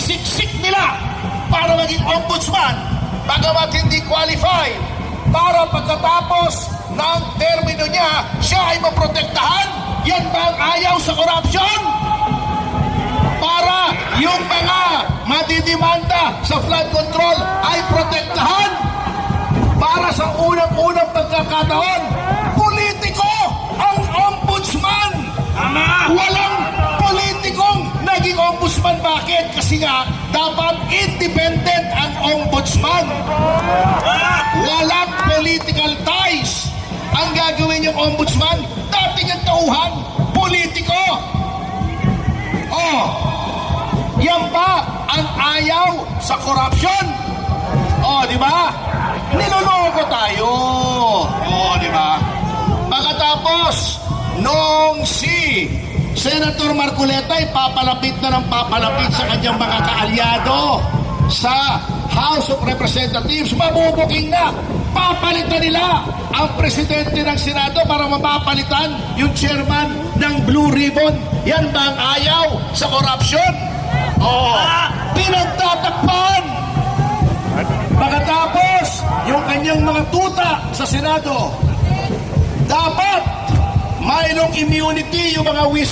Isisiksik nila para maging ombudsman bagamat hindi qualified para pagkatapos ng termino niya, siya ay maprotektahan? Yan ba ang ayaw sa korupsyon? Para yung mga madidimanda sa flood control ay protektahan? Para sa unang-unang pagkakataon, Bakit? Kasi nga, dapat independent ang ombudsman. Walang political ties. Ang gagawin yung ombudsman, dating ang tauhan, politiko. Oh, yan ba ang ayaw sa korupsyon? Oh, di ba? Niloloko tayo. Oh, di ba? Pagkatapos, nung si Senator Marcoleta ay papalapit na ng papalapit sa kanyang mga kaalyado sa House of Representatives, mabubuking na. Papalitan nila ang presidente ng Senado para mapapalitan yung chairman ng Blue Ribbon. Yan ba ang ayaw sa korupsyon? Oo. Pinagtatakpan! Pagkatapos, yung kanyang mga tuta sa Senado, dapat mayroong immunity yung mga wis